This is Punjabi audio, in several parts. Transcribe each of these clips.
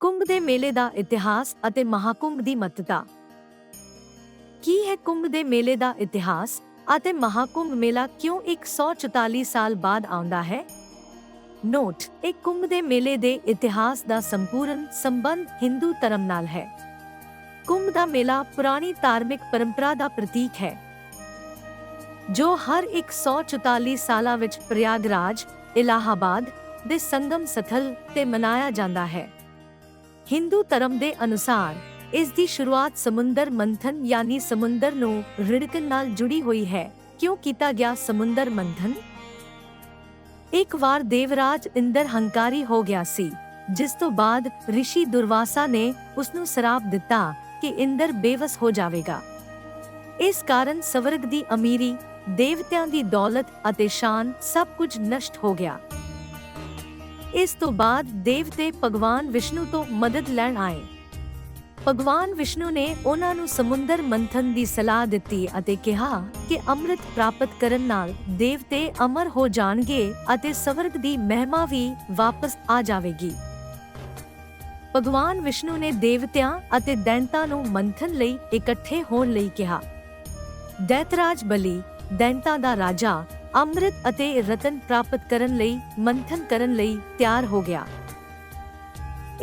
ਕੁੰਭ ਦੇ ਮੇਲੇ ਦਾ ਇਤਿਹਾਸ ਅਤੇ ਮਹਾਕੁੰਭ ਦੀ ਮਹੱਤਤਾ ਕੀ ਹੈ ਕੁੰਭ ਦੇ ਮੇਲੇ ਦਾ ਇਤਿਹਾਸ ਅਤੇ ਮਹਾਕੁੰਭ ਮੇਲਾ ਕਿਉਂ 144 ਸਾਲ ਬਾਅਦ ਆਉਂਦਾ ਹੈ? ਨੋਟ ਇਹ ਕੁੰਭ ਦੇ ਮੇਲੇ ਦੇ ਇਤਿਹਾਸ ਦਾ ਸੰਪੂਰਨ ਸੰਬੰਧ ਹਿੰਦੂ ਧਰਮ ਨਾਲ ਹੈ। ਕੁੰਭ ਦਾ ਮੇਲਾ ਪੁਰਾਣੀ ਧਾਰਮਿਕ ਪਰੰਪਰਾ ਦਾ ਪ੍ਰਤੀਕ ਹੈ। ਜੋ ਹਰ 144 ਸਾਲਾਂ ਵਿੱਚ ਪ੍ਰਯਾਗਰਾਜ, ਇਲਾਹਾਬਾਦ ਦੇ ਸੰਗਮ ਸਥਲ ਤੇ ਮਨਾਇਆ ਜਾਂਦਾ ਹੈ। ਹਿੰਦੂ ਧਰਮ ਦੇ ਅਨੁਸਾਰ ਇਸ ਦੀ ਸ਼ੁਰੂਆਤ ਸਮੁੰਦਰ ਮੰਥਨ ਯਾਨੀ ਸਮੁੰਦਰ ਨੂੰ ਰਿੜਕਣ ਨਾਲ ਜੁੜੀ ਹੋਈ ਹੈ। ਕਿਉਂ ਕੀਤਾ ਗਿਆ ਸਮੁੰਦਰ ਮੰਥਨ? ਇੱਕ ਵਾਰ ਦੇਵਰਾਜ ਇੰਦਰ ਹੰਕਾਰੀ ਹੋ ਗਿਆ ਸੀ, ਜਿਸ ਤੋਂ ਬਾਅਦ ઋષਿ ਦੁਰਵਾਸਾ ਨੇ ਉਸ ਨੂੰ ਸਰਾਪ ਦਿੱਤਾ ਕਿ ਇੰਦਰ ਬੇਵਸ ਹੋ ਜਾਵੇਗਾ। ਇਸ ਕਾਰਨ ਸਵਰਗ ਦੀ ਅਮੀਰੀ, ਦੇਵਤਿਆਂ ਦੀ ਦੌਲਤ ਅਤੇ ਸ਼ਾਨ ਸਭ ਕੁਝ ਨਸ਼ਟ ਹੋ ਗਿਆ। ਇਸ ਤੋਂ ਬਾਅਦ ਦੇਵਤੇ ਭਗਵਾਨ ਵਿਸ਼ਨੂੰ ਤੋਂ ਮਦਦ ਲੈਣ ਆਏ। ਭਗਵਾਨ ਵਿਸ਼ਨੂੰ ਨੇ ਉਹਨਾਂ ਨੂੰ ਸਮੁੰਦਰ ਮੰਥਨ ਦੀ ਸਲਾਹ ਦਿੱਤੀ ਅਤੇ ਕਿਹਾ ਕਿ ਅੰਮ੍ਰਿਤ ਪ੍ਰਾਪਤ ਕਰਨ ਨਾਲ ਦੇਵਤੇ ਅਮਰ ਹੋ ਜਾਣਗੇ ਅਤੇ ਸਵਰਗ ਦੀ ਮਹਿਮਾ ਵੀ ਵਾਪਸ ਆ ਜਾਵੇਗੀ। ਭਗਵਾਨ ਵਿਸ਼ਨੂੰ ਨੇ ਦੇਵਤਿਆਂ ਅਤੇ ਦੈਂਤਾਂ ਨੂੰ ਮੰਥਨ ਲਈ ਇਕੱਠੇ ਹੋਣ ਲਈ ਕਿਹਾ। ਦੈਤਰਾਜ ਬਲੀ, ਦੈਂਤਾਂ ਦਾ ਰਾਜਾ ਅੰਮ੍ਰਿਤ ਅਤੇ ਰਤਨ ਪ੍ਰਾਪਤ ਕਰਨ ਲਈ, ਮੰਥਨ ਕਰਨ ਲਈ ਤਿਆਰ ਹੋ ਗਿਆ।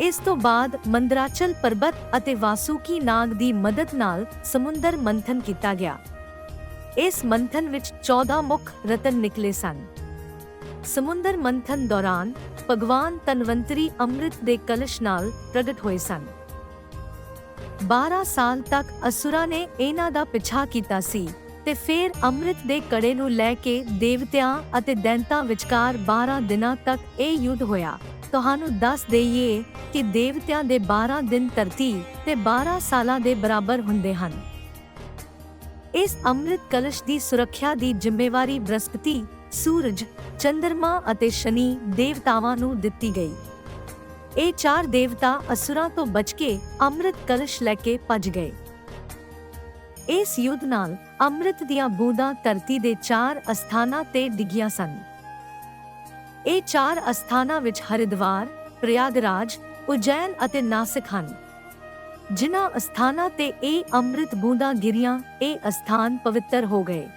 ਇਸ ਤੋਂ ਬਾਅਦ ਮੰਦਰਾਚਲ ਪਰਬਤ ਅਤੇ ਵਾਸੂਕੀ ਨਾਗ ਦੀ ਮਦਦ ਨਾਲ ਸਮੁੰਦਰ ਮੰਥਨ ਕੀਤਾ ਗਿਆ। ਇਸ ਮੰਥਨ ਵਿੱਚ 14 ਮੁੱਖ ਰਤਨ ਨਿਕਲੇ ਸਨ। ਸਮੁੰਦਰ ਮੰਥਨ ਦੌਰਾਨ ਭਗਵਾਨ ਤਨਵੰਤਰੀ ਅੰਮ੍ਰਿਤ ਦੇ ਕਲਸ਼ ਨਾਲ ਪ੍ਰਗਟ ਹੋਏ ਸਨ। 12 ਸਾਲ ਤੱਕ ਅਸੁਰਾ ਨੇ ਇਹਨਾਂ ਦਾ ਪਿਛਾ ਕੀਤਾ ਸੀ। ਤੇ ਫਿਰ ਅੰਮ੍ਰਿਤ ਦੇ ਕੜੇ ਨੂੰ ਲੈ ਕੇ ਦੇਵਤਿਆਂ ਅਤੇ ਦੈਂਤਾਂ ਵਿਚਕਾਰ 12 ਦਿਨਾਂ ਤੱਕ ਇਹ ਯੁੱਧ ਹੋਇਆ। ਤੁਹਾਨੂੰ ਦੱਸ ਦਈਏ ਕਿ ਦੇਵਤਿਆਂ ਦੇ 12 ਦਿਨ ਧਰਤੀ ਤੇ 12 ਸਾਲਾਂ ਦੇ ਬਰਾਬਰ ਹੁੰਦੇ ਹਨ। ਇਸ ਅੰਮ੍ਰਿਤ ਕਲਸ਼ ਦੀ ਸੁਰੱਖਿਆ ਦੀ ਜ਼ਿੰਮੇਵਾਰੀ ਬ੍ਰਹਸਪਤੀ ਸੂਰਜ ਚੰ드ਰਮਾ ਅਤੇ ਸ਼ਨੀ ਦੇਵਤਾਵਾਂ ਨੂੰ ਦਿੱਤੀ ਗਈ। ਇਹ ਚਾਰ ਦੇਵਤਾ ਅਸੁਰਾਂ ਤੋਂ ਬਚ ਕੇ ਅੰਮ੍ਰਿਤ ਕਲਸ਼ ਲੈ ਕੇ ਭੱਜ ਗਏ। ਇਸ ਯੁੱਧ ਨਾਲ ਅੰਮ੍ਰਿਤ ਦੀਆਂ ਬੂੰਦਾਂ ਧਰਤੀ ਦੇ ਚਾਰ ਅਸਥਾਨਾਂ ਤੇ ਡਿੱਗੀਆਂ ਸਨ। ਇਹ ਚਾਰ ਅਸਥਾਨਾਂ ਵਿੱਚ ਹਰਿਦਵਾਰ, ਪ੍ਰਯਾਗਰਾਜ, ਉਜੈਨ ਅਤੇ ਨਾਸਿਕ ਹਨ। ਜਿਨ੍ਹਾਂ ਅਸਥਾਨਾਂ ਤੇ ਇਹ ਅੰਮ੍ਰਿਤ ਬੂੰਦਾਂ ਗਿਰੀਆਂ, ਇਹ ਅਸਥਾਨ ਪਵਿੱਤਰ ਹੋ ਗਏ।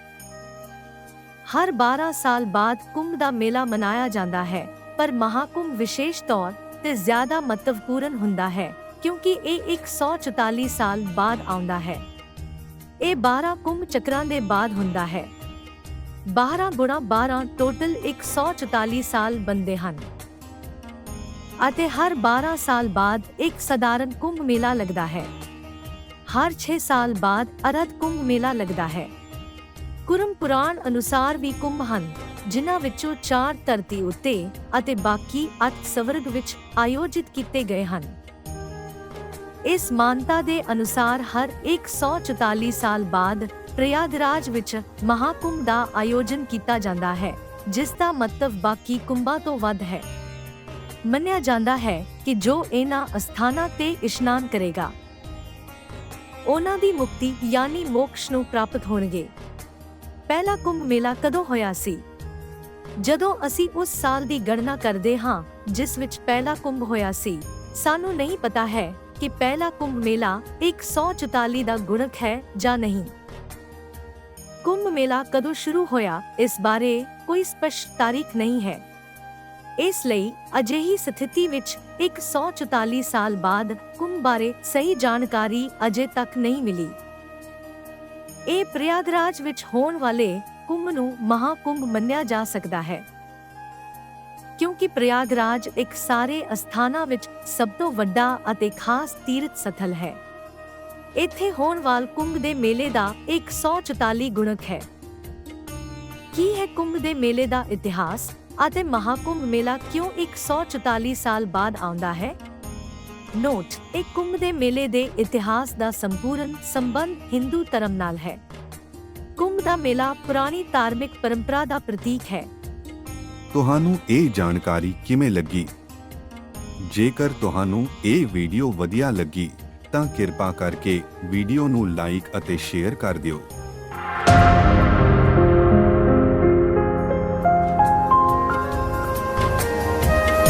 ਹਰ 12 ਸਾਲ ਬਾਅਦ ਕੁੰਭ ਦਾ ਮੇਲਾ ਮਨਾਇਆ ਜਾਂਦਾ ਹੈ, ਪਰ ਮਹਾਕੁੰਭ ਵਿਸ਼ੇਸ਼ ਤੌਰ ਤੇ ਜ਼ਿਆਦਾ ਮਹੱਤਵਪੂਰਨ ਹੁੰਦਾ ਹੈ, ਕਿਉਂਕਿ ਇਹ 144 ਸਾਲ ਬਾਅਦ ਆਉਂਦਾ ਹੈ। ਇਹ 12 ਕੁੰਭ ਚੱਕਰਾਂ ਦੇ ਬਾਅਦ ਹੁੰਦਾ ਹੈ। 12 ਗੁਣਾ 12 ਟੋਟਲ 144 ਸਾਲ ਬੰਦੇ ਹਨ। ਅਤੇ ਹਰ 12 ਸਾਲ ਬਾਅਦ ਇੱਕ ਸਧਾਰਨ ਕੁੰਭ ਮੇਲਾ ਲੱਗਦਾ ਹੈ। ਹਰ 6 ਸਾਲ ਬਾਅਦ ਅਰਧ ਕੁੰਭ ਮੇਲਾ ਲੱਗਦਾ ਹੈ। ਕੁਰਮ ਪੁਰਾਣ ਅਨੁਸਾਰ ਵੀ ਕੁੰਭ ਹਨ, ਜਿਨ੍ਹਾਂ ਵਿੱਚੋਂ 4 ਧਰਤੀ ਉੱਤੇ ਅਤੇ ਬਾਕੀ 8 ਸਵਰਗ ਵਿੱਚ ਆਯੋਜਿਤ ਕੀਤੇ ਗਏ ਹਨ। ਇਸ ਮਾਨਤਾ ਦੇ ਅਨੁਸਾਰ ਹਰ 144 ਸਾਲ ਬਾਅਦ ਪ੍ਰਯਾਗਰਾਜ ਵਿੱਚ ਮਹਾਕੁੰਭ ਦਾ ਆਯੋਜਨ ਕੀਤਾ ਜਾਂਦਾ ਹੈ, ਜਿਸ ਦਾ ਮਤਲਬ ਬਾਕੀ ਕੁੰਭਾਂ ਤੋਂ ਵੱਧ ਹੈ। ਮੰਨਿਆ ਜਾਂਦਾ ਹੈ ਕਿ ਜੋ ਇਹਨਾਂ ਅਸਥਾਨਾਂ ਤੇ ਇਸ਼ਨਾਨ ਕਰੇਗਾ, ਉਹਨਾਂ ਦੀ ਮੁਕਤੀ ਯਾਨੀ ਮੋਕਸ਼ ਨੂੰ ਪ੍ਰਾਪਤ ਹੋਣਗੇ। ਪਹਿਲਾ ਕੁੰਭ ਮੇਲਾ ਕਦੋਂ ਹੋਇਆ ਸੀ? ਜਦੋਂ ਅਸੀਂ ਉਸ ਸਾਲ ਦੀ ਗਣਨਾ ਕਰਦੇ ਹਾਂ, ਜਿਸ ਵਿੱਚ ਪਹਿਲਾ ਕੁੰਭ ਹੋਇਆ ਸੀ, ਸਾਨੂੰ ਨਹੀਂ ਪਤਾ ਹੈ ਕਿ ਪਹਿਲਾ ਕੁੰਭ ਮੇਲਾ 144 ਦਾ ਗੁਣਕ ਹੈ ਜਾਂ ਨਹੀਂ? ਕੁੰਭ ਮੇਲਾ ਕਦੋਂ ਸ਼ੁਰੂ ਹੋਇਆ, ਇਸ ਬਾਰੇ ਕੋਈ ਸਪਸ਼ਟ ਤਾਰੀਖ ਨਹੀਂ ਹੈ। ਇਸ ਲਈ ਅਜਿਹੀ ਸਥਿਤੀ ਵਿੱਚ 144 ਸਾਲ ਬਾਅਦ ਕੁੰਭ ਬਾਰੇ ਸਹੀ ਜਾਣਕਾਰੀ ਅਜੇ ਤੱਕ ਨਹੀਂ ਮਿਲੀ। ਇਹ ਪ੍ਰਯਾਗਰਾਜ ਵਿੱਚ ਹੋਣ ਵਾਲੇ ਕੁੰਭ ਨੂੰ ਮਹਾਕੁੰਭ ਮੰਨਿਆ ਜਾ ਸਕਦਾ ਹੈ। ਕਿਉਂਕਿ ਪ੍ਰਯਾਗਰਾਜ ਇੱਕ ਸਾਰੇ ਅਸਥਾਨਾਂ ਵਿੱਚ ਸਭ ਤੋਂ ਵੱਡਾ ਅਤੇ ਖਾਸ ਤੀਰਥ ਸਥਲ ਹੈ। ਇੱਥੇ ਹੋਣ ਵਾਲ ਕੁੰਭ ਦੇ ਮੇਲੇ ਦਾ 144 ਗੁਣਕ ਹੈ। ਕੀ ਹੈ ਕੁੰਭ ਦੇ ਮੇਲੇ ਦਾ ਇਤਿਹਾਸ ਅਤੇ ਮਹਾਕੁੰਭ ਮੇਲਾ ਕਿਉਂ 144 ਸਾਲ ਬਾਅਦ ਆਉਂਦਾ ਹੈ? ਨੋਟ, ਇਹ ਕੁੰਭ ਦੇ ਮੇਲੇ ਦੇ ਇਤਿਹਾਸ ਦਾ ਸੰਪੂਰਨ ਸੰਬੰਧ ਹਿੰਦੂ ਧਰਮ ਨਾਲ ਹੈ। ਕੁੰਭ ਦਾ ਮੇਲਾ ਪੁਰਾਣੀ ਧਾਰਮਿਕ ਪਰੰਪਰਾ ਦਾ ਪ੍ਰਤੀਕ ਹੈ। ਤੁਹਾਨੂੰ ਇਹ ਜਾਣਕਾਰੀ ਕਿਵੇਂ ਲੱਗੀ? ਜੇਕਰ ਤੁਹਾਨੂੰ ਇਹ ਵੀਡੀਓ ਵਧੀਆ ਲੱਗੀ, ਤਾਂ ਕਿਰਪਾ ਕਰਕੇ ਵੀਡੀਓ ਨੂੰ ਲਾਈਕ ਅਤੇ ਸ਼ੇਅਰ ਕਰ ਦਿਓ।